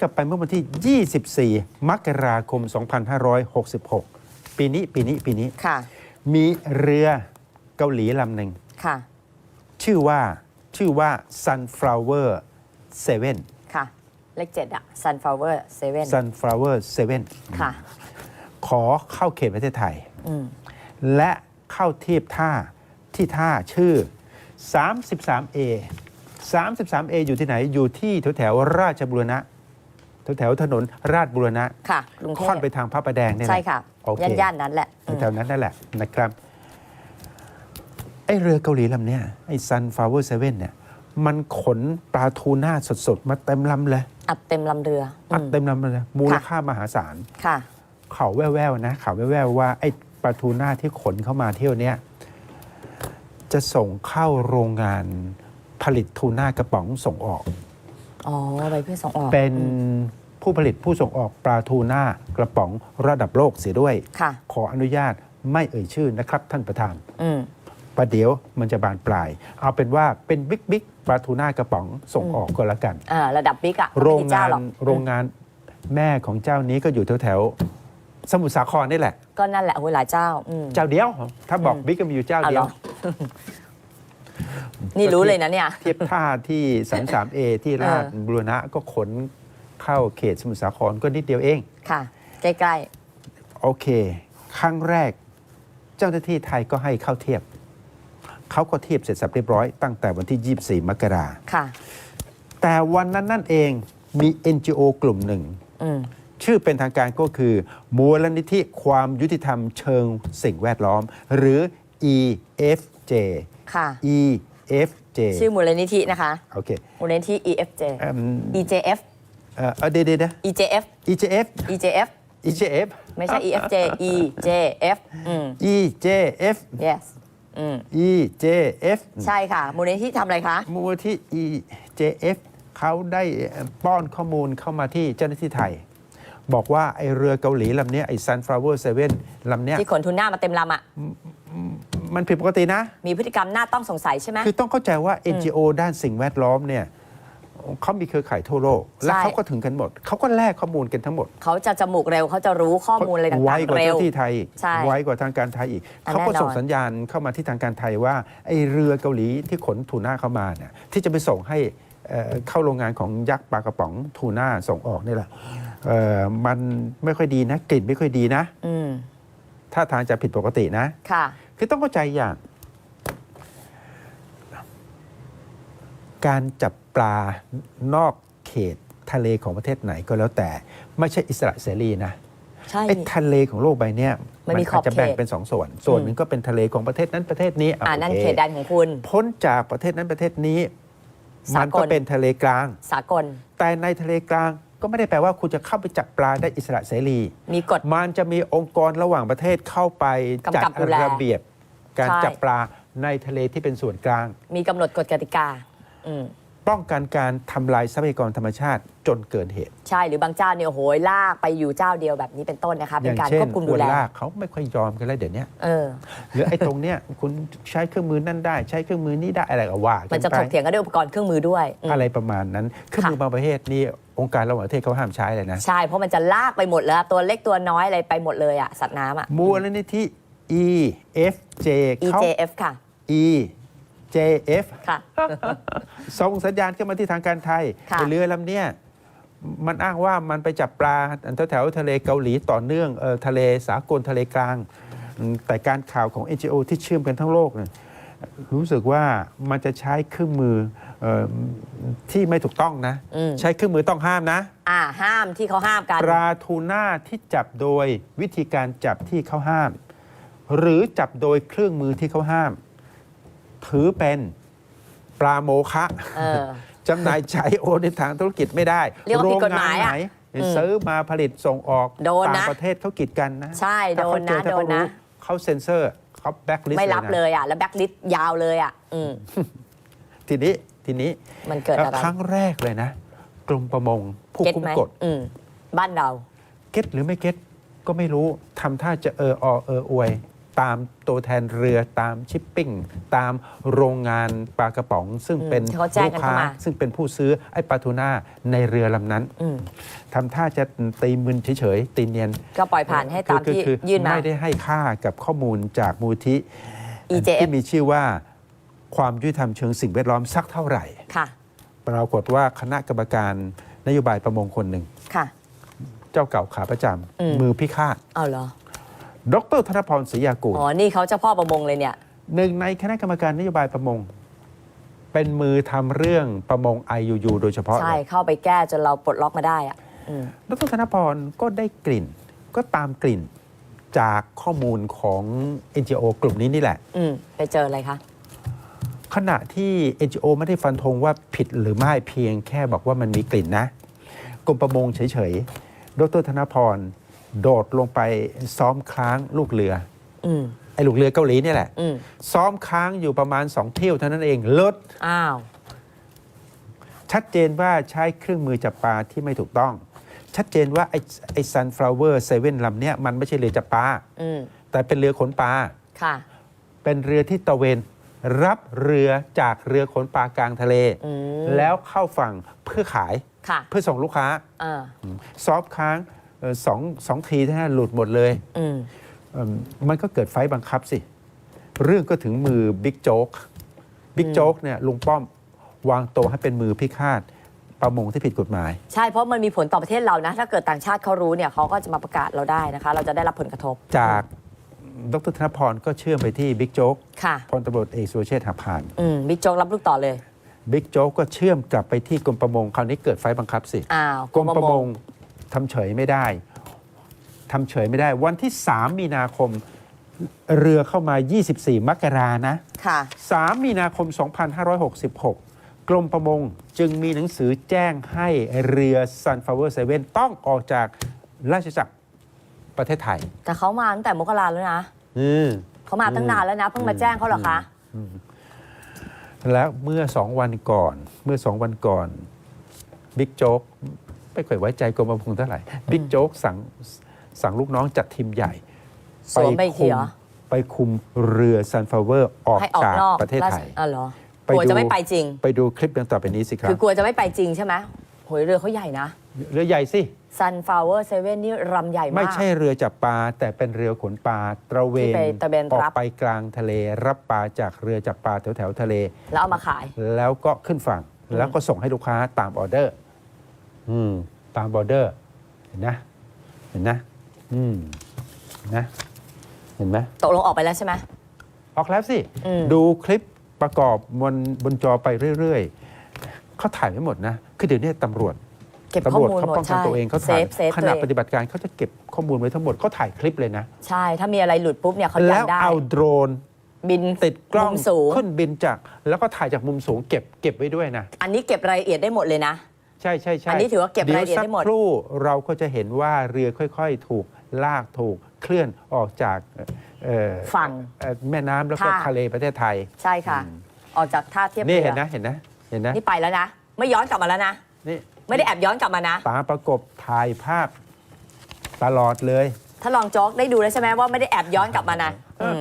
กลับไปเมื่อวันที่ 24 มกราคม 2566 ปีนี้ปีนี้ปีนี้ ค่ะ มีเรือเกาหลีลำหนึ่ง ค่ะ ชื่อว่าชื่อว่า Sunflower 7 ค่ะ เลขเจ็ดอะ sunflower seven Sunflower 7 ค่ะ ขอเข้าเขตประเทศไทย อืม และเข้าเทียบท่าที่ท่าชื่อ 33A 33A อยู่ที่ไหนอยู่ที่แถวแถวๆราชบุรณะ แถวแถวๆถนนราชบุรณะค่ะกรุงเทค่อนพไปทางพระประแดงเนี่ยแหลใช่ค่ะโอเคย่านย่านๆนั้นแหละอืมแถวๆนั้นนั่นแหละนะครับไอเรือเกาหลีลำเนี้ยไอ Sunflower 7เนี่ยมันขนปลาทูน่าสดๆ มาเต็มลำเลยอัดเต็มลำเรืออือัดมเต็มลำเลยมูลค่ามหาศาล ค่ะ ข่าวแว่วๆนะข่าวแว่วๆว่าไอ้ปลาทูน่าที่ขนเข้ามาเที่ยวเนี้ยจะส่งเข้าโรงงานผลิตทูน่ากระป๋องส่งออก อ๋อไปเพื่อส่งออกเป็น ผู้ผลิตผู้ส่งออกปลาทูน่ากระป๋องระดับโลกเสียด้วย ค่ะ ขออนุญาตไม่เอ่ยชื่อนะครับท่านประธาน อืม ประเดี๋ยวมันจะบานปลาย เอาเป็นว่าเป็นบิ๊กบิ๊กปลาทูน่ากระป๋องส่งออกก็แล้วกัน อ่า ระดับบิ๊กอะโรงไม่มีเจ้งานหรอกโรงงานแม่ของเจ้านี้ก็อยู่แถวแถวๆสมุทรสาครนี่แหละ ก็นั่นแหละโอ้ยหลายเจ้าอืม เจ้าเดียว ถ้าบอกอืม บิ๊กก็มีอยู่เจ้าเอาเดีเหยรวอนี่รู้เลยนะเนี่ย เทียบท่าที่สันสามเอที่ราชบุรณะก็ขน เข้าเขตสมุทรสาครก็นิดเดียวเอง ค่ะ ใกล้โอเค ครั้งแรก เจ้าหน้าที่ไทยก็ให้เข้าเทียบ เขาก็เทียบเสร็จสับเรียบร้อย ตั้งแต่วันที่ 24 มกราๆ ค่ะ แต่วันนั้นนั่นเองมี NGO กลุ่มหนึ่ง อืม ชื่อเป็นทางการก็คือ มูลนิธิความยุติธรรมเชิงสิ่งแวดล้อม หรือ EFJ ค่ะ EFJ ชื่อมูลนิธินะคะ โอเคมูลนิธิ EFJ เอิ่ม EJF เอ่อเอาเดี๋ยวเดี๋ยวนะ EJF EJF EJF EJF ไม่ใช่ EFJ EJF อืม EJF yes อืม EJF ใช่ค่ะ มูลนิธิทำอะไรคะ มูลที่ EJF เขาได้ป้อนข้อมูลเข้ามาที่เจ้าหน้าที่ไทย บอกว่าไอเรือเกาหลีลำเนี้ยไอ Sunflower 7ลำเนี้ยที่ขนทุนหน้ามาเต็มลำอะ มันผิดปกตินะ มีพฤติกรรมน่าต้องสงสัยใช่ไหม คือต้องเข้าใจว่า NGO ด้านสิ่งแวดล้อมเนี่ย เขามีเครือข่ายทั่วโลกและใช่เขาก็ถึงกันหมดเขาก็แลกข้อมูลกันทั้งหมด เขาจะจมูกเร็วเขาจะรู้ข้อมูลอะไรต่างไวกๆว่าเร็เจ้าวที่ไทยใช่ไวกว่าทางการไทยอีกอะเขาก็แน่นอนส่งสัญญาณเข้ามาที่ทางการไทยว่าไอเรือเกาหลีที่ขนทูน่าเข้ามาเนี่ยที่จะไปส่งให้เอ่อเข้าโรงงานของยักษ์ปลากระป๋องทูน่าส่งออกนี่แหละเอ่อมันไม่ค่อยดีนะกลิ่นไม่ค่อยดีนะอืมถ้าทางจะผิดปกตินะค่ะคือต้องเข้าใจอย่าง การจับ ปลานอกเขตทะเลของประเทศไหนก็แล้วแต่ ไม่ใช่อิสระเสรีนะใช่ ไอ้ทะเลของโลกใบเนี้ยมันมีขอบอาจจะแบ่งเขตเป็นสองส่วน ส่วนหนึ่งก็เป็นทะเลของประเทศนั้นประเทศนี้อ่านั่นโอเขตแดนของคุณ พ้นจากประเทศนั้นประเทศนี้ สากลมันก็เป็นทะเลกลาง สากลแต่ในทะเลกลางก็ไม่ได้แปลว่าคุณจะเข้าไปจับปลาได้อิสระเสรี มีกฎ มันจะมีองค์กรระหว่างประเทศเข้าไปจัดกำกับดูแลระเบียบ การใช่ จับปลาในทะเลที่เป็นส่วนกลาง มีกำหนดกฎกติกา อืม ป้องกันการทำลายทรัพยากรธรรมชาติจนเกินเหตุ ใช่หรือบางเจ้าเนี่ยโอ้โหลากไปอยู่เจ้าเดียวแบบนี้เป็นต้นนะคะอเป็นย่างการเช่คนวบคุมอดูวนแลลากเขาไม่ค่อยยอมกันแล้วเดี๋ยวนี้เออหรือไอ้ตรงเนี้ยคุณใช้เครื่องมือนั่นได้ ใช้เครื่องมือนี้ได้อะไรก็ว่ากัมันนจะไปถกเถียงกันด้วยอุปกรณ์เครื่องมือด้วยอืมอะไรประมาณนั้นเครื่องมือบางประเทศนี่องค์การระหว่างประเทศเขาห้ามใช้เลยนะใช่เพราะมันจะลากไปหมดแล้วตัวเล็กตัวน้อยอะไรไปหมดเลยอะสัตว์น้ำอะมูลนิธิ EFJ เขา EJF ค่ะ EJF ค่ะ ส่งสัญญาณเข้ามาที่ทางการไทยค่ะ ไอ้เรือลำเนี้ยมันอ้างว่ามันไปจับปลาแถวๆทะเลเกาหลีต่อเนื่องเออทะเลสากลทะเลกลางอืมแต่การข่าวของ NGO ที่เชื่อมกันทั้งโลกเนี่ยรู้สึกว่ามันจะใช้เครื่องมือเออที่ไม่ถูกต้องนะ อืม ใช้เครื่องมือต้องห้ามนะ อ่าห้ามที่เขาห้ามกัน ปลาทูน่าที่จับโดยวิธีการจับที่เขาห้าม หรือจับโดยเครื่องมือที่เขาห้าม ถือเป็นปลาโมคะเออ จำหน่ายใช้โอนในทางธุรกิจไม่ได้เรียกว่าผิดกฎหมายโรงงนอะไหนอืมซื้อมาผลิตส่งออกโดนนะต่างประเทศเขากีดกันนะใช่ถ้าเขาโดนนะเจอถ้าเขาโดนนะ รู้เขาเซ็นเซอร์เขาแบ็กลิสต์ไม่รับเลยอะแล้วแบ็คลิสต์ยาวเลยอะอืมทีนี้ทีนี้มันเกิดอะไรครั้งแรกเลยนะ กรมประมงผู้เก็ตคุ้มไหมกฎ อืมบ้านเรา เก็ตหรือไม่เก็ตก็ไม่รู้ทำท่าจะเอออเอออวย ตามตัวแทนเรือตามชิปปิ้ง ตามโรงงานปลากระป๋อง ซึ่งอืมเป็นที่เขาแจ้งลูกกันค้าเข้ามา ซึ่งเป็นผู้ซื้อไอ้ปลาทูน่าในเรือลำนั้นอืมทำท่าจะตีมึนเฉยๆตีเนียนก็ปล่อยผ่านให้ตามคือที่คือยื่นมา ไม่ได้ให้ค่ากับข้อมูลจากมูลที่ EJF ที่มีชื่อว่าความยุติธรรมเชิงสิ่งแวดล้อมสักเท่าไหร่ ค่ะ ปรากฏว่าคณะกรรมการนโยบายประมงคนหนึ่ง ค่ะ เจ้าเก่าขาประจอืมำมือพิฆาต เอาเหรอ ดรธนพรศรียากูลอ๋อ นี่เขาเจ้าพ่อประมงเลยเนี่ย หนึ่งในคณะกรรมการนโยบายประมง เป็นมือทำเรื่องประมง IUU โดยเฉพาะใช่เลยเข้าไปแก้จนเราปลดล็อกมาได้อะอืมดรธนพรก็ได้กลิ่น ก็ตามกลิ่นจากข้อมูลของ NGO กลุ่มนี้นี่แหละ อืมไปเจออะไรคะ ขณะที่ NGO ไม่ได้ฟันธงว่าผิดหรือไม่เพียงแค่บอกว่ามันมีกลิ่นนะ กรมประมงเฉยๆ ดรธนพร โดดลงไปซ้อมค้างลูกเรืออืมไอ้ลูกเรือเกาหลีนี่แหละอืมซ้อมค้างอยู่ประมาณ2เที่ยวเท่านั้นเองลดอ้าวชัดเจนว่าใช้เครื่องมือจับปลาที่ไม่ถูกต้อง ชัดเจนว่าไอ้ไอ้ sunflower seven ลำเนี้ยมันไม่ใช่เรือจับปลาอืมแต่เป็นเรือขนปลาค่ะ เป็นเรือที่ตระเวนรับเรือจากเรือขนปลากลางทะเลอืมแล้วเข้าฝั่งเพื่อขายค่ะเพื่อส่งลูกค้าอ่าซอฟต์ค้างเอ่อ สองสองทีเท่านั้นหลุดหมดเลยอืมเอิ่มมันก็เกิดไฟต์บังคับสิ เรื่องก็ถึงมือบิ๊กโจ๊กบิ๊กโจ๊กเนี่ยลุงป้อมวางตัวให้เป็นมือพิฆาตประมงที่ผิดกฎหมาย ใช่เพราะมันมีผลต่อประเทศเรานะ ถ้าเกิดต่างชาติเขารู้เนี่ยเขาก็จะมาประกาศเราได้นะคะ เราจะได้รับผลกระทบ จากดรธนพรก็เชื่อมไปที่บิ๊กโจ๊กค่ะพลตำรวจเอกสุรเชษฐ์หักพานอืมบิ๊กโจ๊กรับลูกต่อเลยบิ๊กโจ๊กก็เชื่อมกลับไปที่กรมประมงคราวนี้เกิดไฟต์บังคับสิอ้าวกรมประมง ทำเฉยไม่ได้ทำเฉยไม่ได้ วันที่ 3 มีนาคมเรือเข้ามา 24 มกรานะค่ะ 3 มีนาคม 2566 กรมประมงจึงมีหนังสือแจ้งให้เรือ Sunflower 7 ต้องออกจากราชจักรประเทศไทย แต่เขามาตั้งแต่มกราแล้วนะอืมเขามาตั้งนานแล้วนะ เพิ่งมาแจ้งเขาเหรอคะแล้วเมื่อ2วันก่อน เมื่อ2วันก่อนบิ๊กโจ๊ก ไม่ค่อยไว้ใจกรมประมงเท่าไหร่บิ๊กโจ๊กสั่งสั่งลูกน้องจัดทีมใหญ่สวมไปอีกทีคุมเหรอไปคุมเรือ Sunflower ออกให้ออกจากนอกประเทศไทยอ๋อเหรอไปกลัวดูจะไม่ไปจริง ไปดูคลิปดังต่อไปนี้สิครัคืบอกลัวจะไม่ไปจริงใช่ไหมโหยเรือเขาใหญ่นะ เรือใหญ่สิ Sunflower Seven นี่รำใหญ่มาก ไม่ใช่เรือจับปลา แต่เป็นเรือขนปลาตระเวนที่ไปตระเวนออรักบไปกลางทะเล รับปลาจากเรือจับปลาแถวแถวๆทะเล แล้วเอามาขาย แล้วก็ขึ้นฝั่งแล้วก็ส่งให้ลูกค้าตามออเดอร์ อืมตามออเดอร์ เห็นนะ เห็นนะ อืมเห็นนะ เห็นไหมตกลงออกไปแล้วใช่ไหม ออกแล้วสิ อืม ดูคลิปประกอบบนบนจอไปเรื่อยๆเขาถ่ายไม่หมดนะ คือเดี๋ยวนี้ตำรวจ เก็บข้อตำรวจมูลเขาหมดป้องกันใช่ตัวเองเขาเซถ่ายฟเซฟขตัวณะเอปงฏิบัติการเขาจะเก็บข้อมูลไว้ทั้งหมดเขาถ่ายคลิปเลยนะ ใช่ ถ้ามีอะไรหลุดปุ๊บเนี่ยเขายัแล้นวได้เอาโดรนบินติดกล้องมุมสูง ขึ้นบินจาก แล้วก็ถ่ายจากมุมสูงเก็บเก็บไว้ด้วยนะ อันนี้เก็บรายละเอียดได้หมดเลยนะใช่ใช่ใช่อันนี้ถือว่าเก็บรายละเอียดได้หมดวสักครู่เราก็จะเห็นว่าเรือค่อยๆ ถูกลากถูกเคลื่อนออกจากเอ่อฝั่งเอ่อแม่น้ำแล้วก็ท่าทะเลประเทศไทย ใช่ค่ะ ออกจากท่าเทียบนี่เรือเห็นนะเห็นนะเห็นนะนี่ไปแล้วนะ ไม่ย้อนกลับมาแล้วนะนี่ไม่ได้แอบย้อนกลับมานะตาประกบถ่ายภาพตลอดเลย ถ้าลองโจ๊กได้ดูแล้วใช่ไหมว่าไม่ได้แอบย้อนกลับมานะอืม